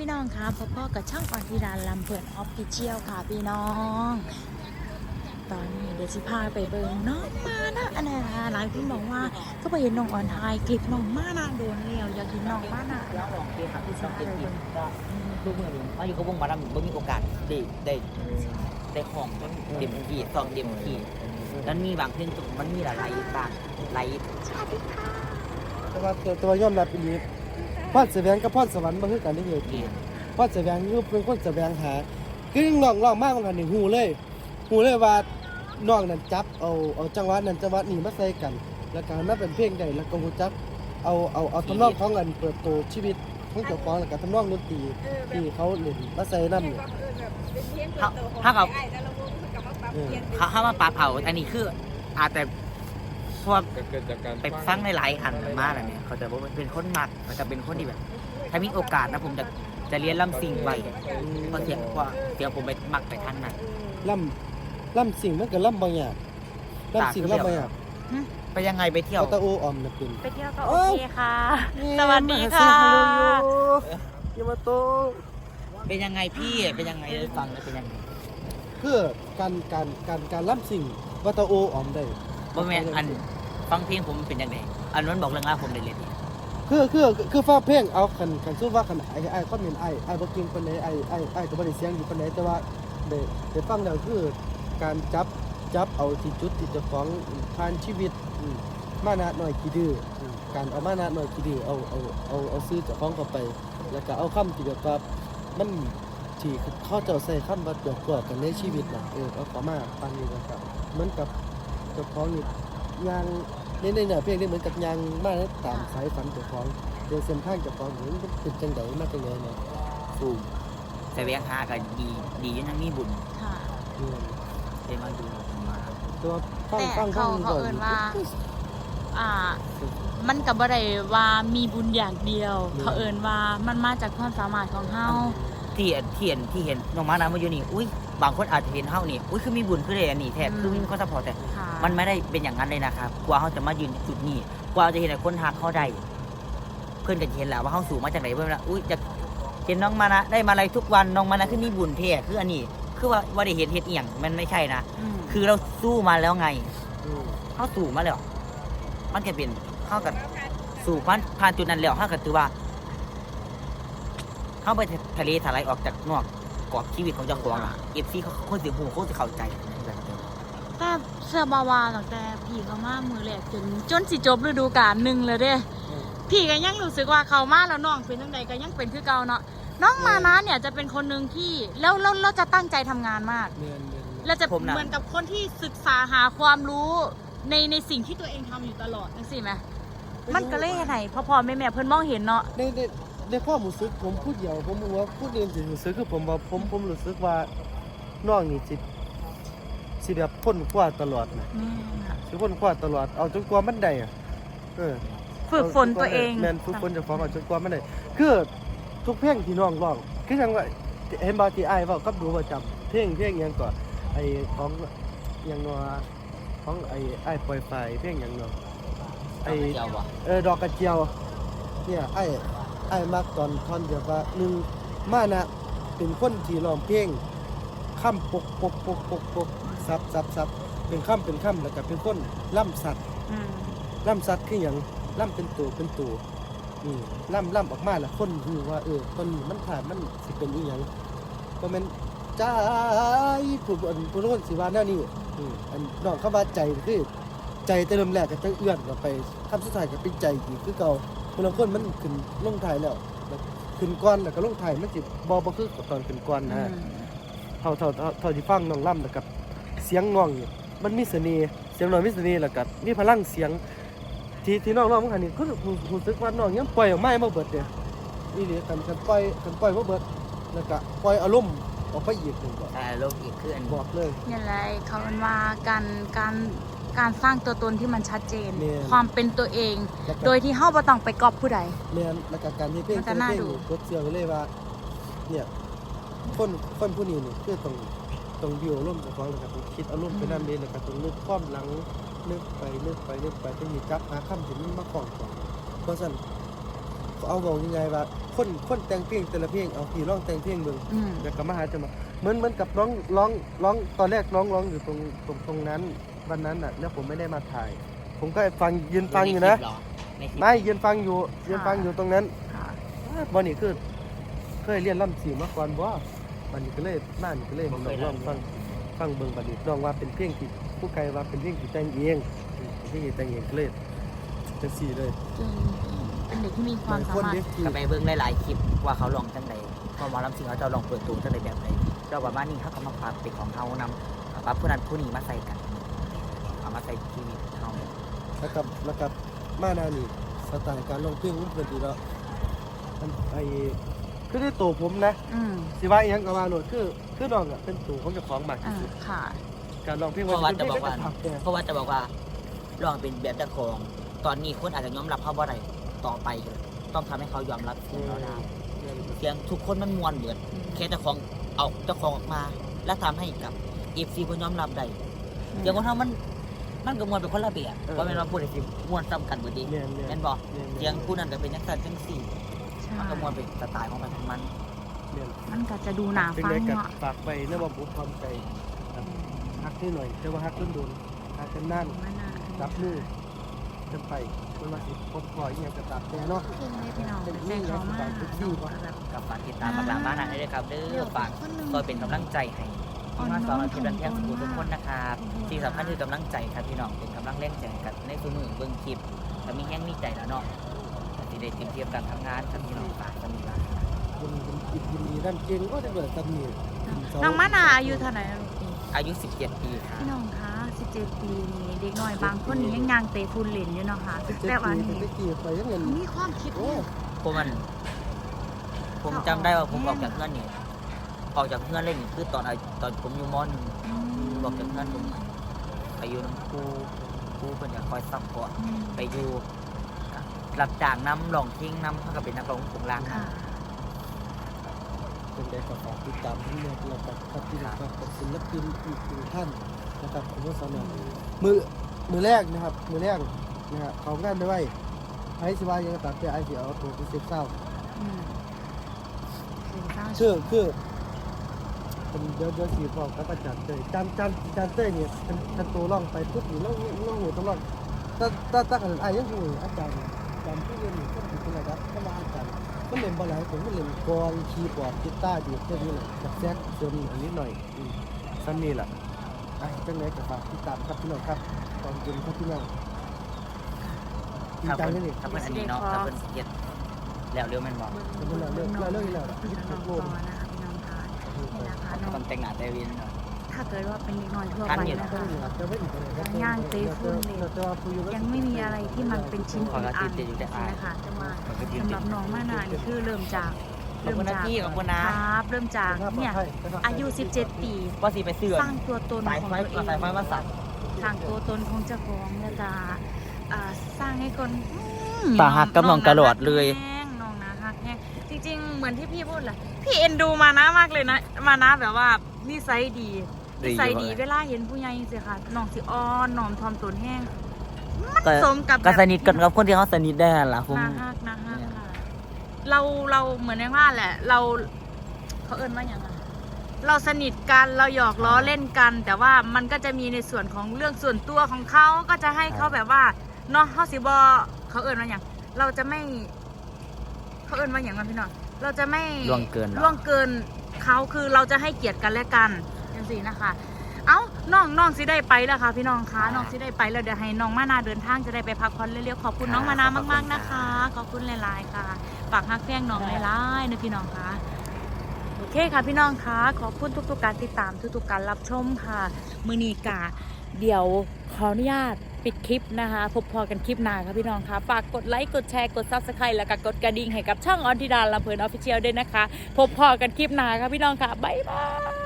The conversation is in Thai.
พี่น้องค่ะพ่อพ่อกับช่างออนทิดาลำเพื่อนออฟฟิเชียลค่ะพี่น้อง ตอนนี้เดี๋ยวสิพาไปเบิ่งน้องมานะอันนั้นนะหลายคนบอกว่าก็ไปเห็นน้องออนไทยคลิปน้องมานะโดนเลี้ยวอยากกินน้องมานะแล้วลองเกมครับที่ช่องเต็มทีก็ดูมือนี้มาอยู่กับวงหมาลำบ่มีโอกาสได้ได้ได้ของเต็มที่สองเต็มที่แล้วมีบางเพลงมันมีหลายๆบางหลายสวัสดีค่ะแต่ว่าตัวตัวยอมรับอีนี้ พอดแสวงกับพอดสวรรค์บ่คือกันได้เดียวเกมพอดแสวงคือเป็นคนแสวงหาคือน้องร้องมากบางหันนี่ฮู้เลยฮู้เลยว่าน้องนั่นจับเอาเอาจังหวะนั้นจังหวะนี้มาใส่กัน แล้วก็ให้มาเป็นเพลงได้แล้วก็ฮู้จักเอาเอาเอาทำนองของอันเปิดโตชีวิตของเจ้าของแล้วก็ทำนองดนตรีที่เขาเล่นมาใส่นำเนี่ย ถ้าถ้ากับเขาเข้ามาปาเผาอันนี้คืออาจจะ เพราะว่าเกิดจากการไปฟังหลายๆอันมากนะเนี่ยเขาจะบอกว่าเป็นคนมักมันจะเป็นคนที่แบบ ถ้ามีโอกาสนะผมจะจะเรียนลำซิงไว้เพราะเสียงเพราะว่าเดี๋ยวผมไปมักไปทางนั้นล่ำล่ำสิ่งมันก็ล่ำบางอย่างล่ำสิ่งล่ำบางอย่างไปยังไงไปเที่ยวเอาตะโอออมน่ะเป็นไปเที่ยวก็โอเคค่ะ สวัสดีค่ะยามาโตเป็นยังไงพี่เป็นยังไงได้ฟังแล้วเป็นยังไงเพื่อการการการการล่ำสิ่งวัตโอออมได้บ่แม่นอัน ฟังเพลงผมเป็นยังไงอันนั้นบอกเรื่องราวผมได้เลยดิคือคือคือฟ้าเพลงเอาคันคันสู้ว่าคันไอ้ไอ้คอมเมนต์ไอ้ไอ้บ่เก่งปานใดไอ้ไอ้ไอ้ก็บ่ได้เสียงอยู่ปานใดแต่ว่าได้ได้ฟังแล้วคือการจับจับเอาที่จุดที่เจ้าของผ่านชีวิตอืมมานะหน่อยกี่ดื้ออืมการเอามานะหน่อยกี่ดื้อเอาเอาเอาเอาซื้อเจ้าของเข้าไป แล้วก็เอาคำที่แบบว่ามันที่เขาเจ้าใส่คำว่าเกี่ยวกับกันในชีวิตน่ะเออเอาเข้ามาปันนี้นะครับเหมือนกับเจ้าของนี่ยาง ในในเนี่ยเพลงนี้เหมือนกับยางมาในตามสายฝันเจ้าของเดินเส้นทางเจ้าของเหมือนมันเป็นจังไดมาจังไดเนี่ยสูงแต่แวงหากันดีดีอยังมีบุญค่ะเออได้มาดูมาแต่ว่าฟังแต่ฟังฟัเขางเขาเอิ้นว่า อ่า มันกับบ่ได้ว่ามีบุญอย่างเดียว เขาเอิ้นว่ามันมาจากความสามารถของเฮาที่ที่เห็นที่เห็นน้องมานามาอยู่นี่อุ้ย บางคนอาจจะเห็นเฮานี่อุ้ยคือมีบุญคือได้อันนี้แท้อืมคือมีคนซัพพอร์ตแต่ ค่ะมันไม่ได้เป็นอย่างนั้นเลยนะครับ กว่าเขาจะมายืนจุดนี้ กว่าจะเห็นคนหักเขาได้ เพื่อนก็จะเห็นแหละว่าเขาสูงมาจากไหนเพื่อนว่าอุ้ยจะเห็นน้องมานะได้มาอะไรทุกวันน้องมานะคือมีบุญเท่คืออันนี้ คือว่าว่าได้เห็นเห็ดเอียงมันไม่ใช่นะ มคือเราสู้มาแล้วไงอืมเขาสู้มาแล้วมันก็เป็นเข้ากับสู่ผ่านผ่านจุดนั้นแล้วเข้ากับตัวว่า เข้าไปทะเลถลายออกจากนอก กรอบชีวิตของเจ้าของอะเอฟซีเขาคนสิหูเขาจะเข้าใจแต่เสื้อบาวาตั้งแต่พี่เขามามือแรกจนจนสิจบฤดูกาลหนึ่งเลยเด้พี่ก็ยังรู้สึกว่าเขามาแล้วน้องเป็นจังใดก็ยังเป็นคือเก่าเนาะน้องมานะเนี่ยจะเป็นคนหนึ่งที่แล้วแล้วเราจะตั้งใจทำงานมากเนียนเนียนเนียนเราจะผมน่ะเหมือนกับคนที่ศึกษาหาความรู้ในในสิ่งที่ตัวเองทำอยู่ตลอดนั่นสิไหมมันก็เลยไหนพ่อพ่อแม่แม่เพิ่นมองเห็นเนาะ ในในในความรู้สึกผมพูดเดียว ผมบอกว่าพูดเองสิรู้สึกคือผมว่าผมผมรู้สึกว่าน้องนี่สิสิแบบพ้นคว้าตลอดนะนี่ค่ะสิพ้นคว้าตลอดเอาจนกว่ามันได้อะเออ ฝึกฝนตัวเองแมนฝึกฝนเจะฟ้าของเอาจนกว่ามันได้คือทุกเพลงที่น้องร้องคือจังว่าเห็นบาที่ไอ้ายเว่ากับดูประจำเพลงเพลงหยังก่อนไอ้ของหยังเนัวของไอ้ไอ้ายปล่อยไฟเพลงหยังเนาะไอ้ เจ้าบ่ เออดอกกระเจียว เนี่ยไอ้ ไอ้มักตอนท่อนเดียวว่าหนึ่งมานะเป็นคนที่ร้องเพลงค่ำปกปกปกปกปกซับซับซับเป็นค่ำเป็นค่ำแล้วก็เป็นคนล่ำสัตว์อืมล่ำสัตว์คืออย่างล่ำเป็นตัวเป็นตัวอืมล่ำล่ำออกมาแล้วคนรู้ว่าเออคนนี้มันผ่านมันสิเป็นอีหยังก็แมันใจผู้อันผู้คนสิว่าแนวนี้อืมอันน้องเข้ามาใจคือ ใจแต่เริ่มแรกก็จะเอื้อนกลับไปคำสุดท้ายก็เป็นใจอีกคือเก่า คนละคนมันขึ้นลงไทายแล้วแล้วขึ้นก้อนแล้วก็ลงไทายมันสิบ่บ่คือกับตอนขึ้นก้อนนะอืมเท่าเท่าเท่าเท่าที่ฟังน้องล่ำแล้วกับเสียงน้องนี่มันมีเสน่ห์เสียงน้องมีเสน่ห์แล้วกับมีพลังเสียง ที่ที่น้องร้องมันคันนี้คือรู้รู้สึกว่าน้องยังปล่อยออกมาบ่เบิดเด้นี่นี่กันกันปล่อยกันปล่อยบ่เบิดแล้วก็ปล่อยอารมณ์ออกไปอีกนึงบ่แต่โลกอีกคืออันบอกเลยนี่แหละเขาเอิ้นว่าการการ การสร้างตัวตนที่มันชัดเจน แม่นความเป็นตัวเอง แล้วก็ โดยที่เฮาบ่ต้องไปก๊อปผู้ใด แม่นแล้วก็การที่เพลงมันจะน่าเพลงดูนี่กดเสื้อไว้เลยว่า เนี่ยคนคนผู้นี้นี่คือต้องต้องดิวอารมณ์เจ้าของแล้วก็ต้องคิดอารมณ์ไปนำเองแล้วก็ต้องนึกความหลังนึกไปนึกไปนึกไปจนมีจับหาคำที่มันมาของของเพราะฉะนั้นคเอาบอกยังไงว่า คนคนแต่งเพลงแต่ละเพลงเอาพี่ร้องแต่งเพลงเบิ่ง อืมอยากกลับมาหาจะมาเหมือนเหมือนกับร้องร้องร้องตอนแรกร้องร้องอยู่ตรงตรงตรงนั้น วันนั้นน่ะแล้วผมไม่ได้มาถ่าย ผมก็ฟังยืนฟังอยู่นะในคลิปไม่ยืนฟังอยู่ยืนฟังอยู่ตรงนั้นค่ะบอนี่คือเคยเรียนล่ำสีมาก่อนบ่บันนี้ก็เลยมานี่ก็เลยมาลองร้องฟังฟังเบิ่งบัดนี้น้องว่าเป็นเพลงที่ผู้ไกลว่าเป็นเพลงที่แต่งเองเป็นเพลงที่แต่งเองก็เลยจังซี่เลยเก่งเป็นเด็กที่มีความสาคนมารถเด็กที่ก็ไปเบิ่งหลายๆคลิปว่าเขาลองจังใดพอหมอลำสิงเขาจะลองเปิดตัวจังใดแบบไหนเจ้าประมาณนี้เขาก็มาปรับเป็นของเขานำปรับผู้นั้นผู้นี้มาใส่กันเอามา ใส่ชีวิตเขาแล้วกับแล้วกับมานานี่สไตล์การร้องเพลงมันเป็นดีแล้วอันไอ้คือได้ตัวผมนะอืมสิว่าอีหยังก็ว่าโลดคือคือน้องอะเป็นตัวของเจ้าของมากอ่าที่สุดค่ะ การร้องเพลงเพราะว่าจะบอกว่าเป็นเพลงที่เพราะว่าจะบอกว่าลองเป็นแบบเจ้าของ ตอนนี้คนอาจจะยอมรับเขาบ่ได้ต่อไป ต้องทำให้เขายอมรับเสียงเราได้เสียงทุกคนมันมวนเหมือนแค่เจ้าของเอาเจ้าของออกมา และทำให้กับเอฟซีเพิ่นยอมรับได้เสียงของเขามัน มันก็มวนเป็นคนละแบบเพราะแม่นว่าพูดได้สิมวนซ้ำกันเบิดดีแม่นแม่แม่นนบ่แม่นเสียงผู้นั้นก็เป็นจังซั่นจังซี่ใช่มันก็มวนเป็นสไตล์ของมันของมัน แม่นมันก็จะดูหนาเป็นฟังไงกับเนาะฝากไปเรื่องว่าผมทำใจครับฮักนิดหน่อยแต่ว่าฮักต้นโดนฮักกันนั่นมันน่ะรับมือกันไปมันมาสิพบพลอยอหย่างกระตับแต่เนาะเก่งเลยพี่น้องแต่ใจเขามากแบบกับฝากติดตามบักหลามานะด้วยครับเด้อฝากคอยเป็นกำลังใจให้ที่ มาสอนอาทิตย์วันเที่ยงสุทุกคนนะครับสิ่งสำคัญคือกำลังใจครับพี่น้องเป็นกำลังแรงใจให้กันในทุกมือเบิ่งคลิปก็มีแห้งมีใจแล้วเนาะก็สิได้เตรียมเทียมการทำงานครับพี่น้องฝากกันดีละยินยินยินดีด้านเก่งก็จะเกิดตำหนิน้องมะนาวอายุเท่าไหร่แล้วลูกพี่อายุ 17 ปีค่ะพี่น้องคะ17 ปีนี่เด็กน้อยบางคนนี่ยังยางเตะฟุนเล่นอยู่เนาะค่ะเจ็ดแต่ว่าปีนี่เป็นกี่ไปยังเงินมีความคิดโอ้เนี่ยผมมันผมจำได้ว่าผมออกจากเพื่อนนี่ ออกจากเพื่อนเล่นนี่คือตอนอายุตอนผมอยู่มหนึ่งอืมบอกจากเพื่อนผมไปอยู่น้ำครูครูเพิ่นจะคอยซัพพอร์ตอืมไปอยู่รับจ้างน้ำลองทิ้งน้ำเท่ากับเป็นนักร้องผงลางค่ะ เป็นได้กับฝากติดตามที่เนี่ยเรากับกับที่นะครับกับศิลปินอีกหนึ่งท่านนะครับผมว่าสอนมือมือแรกนะครับ มือแรกนะฮะเขางานได้ไว้ไอ้สิว่ายังกระตับแต่ไอ้สิเอาตัวไปเซฟเศร้าอืมเป็นข้าวคือคือ ผมเดี๋ยวเดี๋ยวสีบอกกับอาจารย์เต้ยจำจำอาจารย์เต้ยเนี่ยเป็นเป็นตัวร่องไปปุ๊บอยู่ล่องล่องหูตลอดถ้าถ้าถ้าขนาดไอ้ยังหูอาจารย์อาจารย์ที่เรียนอยู่ก็ถึงเป็นอะไรครับก็มาอาจารย์ก็เล่นบอลไหนผมก็เล่นกลองคีย์บอร์ดกีตาร์ดีดแค่นี้แหละกับแซกเสริมอันนิดหน่อยอืมซ้ำนี่แหละไอ้จังไหนกับฝากติดตามครับพี่น้องครับตอนเย็นครับพี่น้องจริงถ้าจังเพิ่นเลยนี่ถ้าเพิ่นอันนี้เนาะถ้าเพิ่นเฮ็ดแล้วเร็วแม่นบอกเบิ่งเบิ่งน้องเบิ่งน้องก่อนนะคะพี่น้องค่ะ นี่นะคะน้องต้องแต่งหน้าแต่เวินเนาะถ้าเกิดว่าเป็นเด็กน้อยทั่วทันไปอยู่นะก็คะนี่ครับจะไม่ถึงอะไรครับย่างเตะฝุ่นเลยแต่ว่าผู้อยู่ยังไม่มีอะไรที่มันเป็นชิ้นเป็นอันนะคะจะมามันก็ยืนสำหรับน้องมานานี่คือเริ่มจากขอบคุณนะพี่ขอบคุณนะครับ เริ่มจากเนี่ยอายุ 17 ปีว่าสิไปซื้อสร้างตัวตนสายของไฟตัวเอสายไฟงมาสั่นสร้างตัวตนของเจ้าของแล้วก็อ่าสร้างให้คนอืมตาหักกับน้องตลอดเลย จริงๆ เหมือนที่พี่พูดแหละพี่เอ็นดูมานะมากเลยนะ มานะแบบว่านิสัยดีนิสัยดีเวลาเห็นผู้ใหญ่สิค่ะน้องสิอ้อนน้อมทอมตนแห้งมันก็สมกับก็แบบสนิทกันกับคนที่เขาสนิทได้ล่ะผมนาฮักนาฮักค่ะเราเราเหมือนในว่าแหละ เราเขาเอิ้นว่าอย่างไรเราสนิทกันเราหยอกล้อเล่นกัน แต่ว่ามันก็จะมีในส่วนของเรื่องส่วนตัวของเขาก็จะให้เขาแบบว่าเนาะเฮาสิบอเขาเอิ้นว่าอย่าง เราจะไม่ เขาเอิ้นว่าอย่างนั้นพี่น้องเราจะไม่ล่วงเกินเหรอ ล่วงเกินเขาคือเราจะให้เกียรติกันและกันอย่างสี่นะคะ เอ้าน้องน้องสิได้ไปแล้วค่ะ พี่น้องคะน้องสิได้ไปแล้วเดี๋ยวให้น้องมานาเดินทางจะได้ไปพักผ่อนเร็วๆขอบคุณน้องมานามากๆนะคะ ขอบคุณหลายๆค่ะฝากฮักแพงน้องหลายๆนะพี่น้องคะโอเคค่ะพี่น้องคะขอบคุณทุกๆการติดตามทุกๆการรับชมค่ะมือนีกาเดี๋ยวขออนุญาต ปิดคลิปนะคะ พบพอกันคลิปหน้าค่ะพี่น้องคะฝากกดไลค์กดแชร์กดซับสไครต์แล้วก็กดกระดิ่งให้กับช่องออนทิดาลำเพลินออฟฟิเชียลด้วยนะคะ พบพอกันคลิปหน้าค่ะพี่น้องค่ะบ๊ายบาย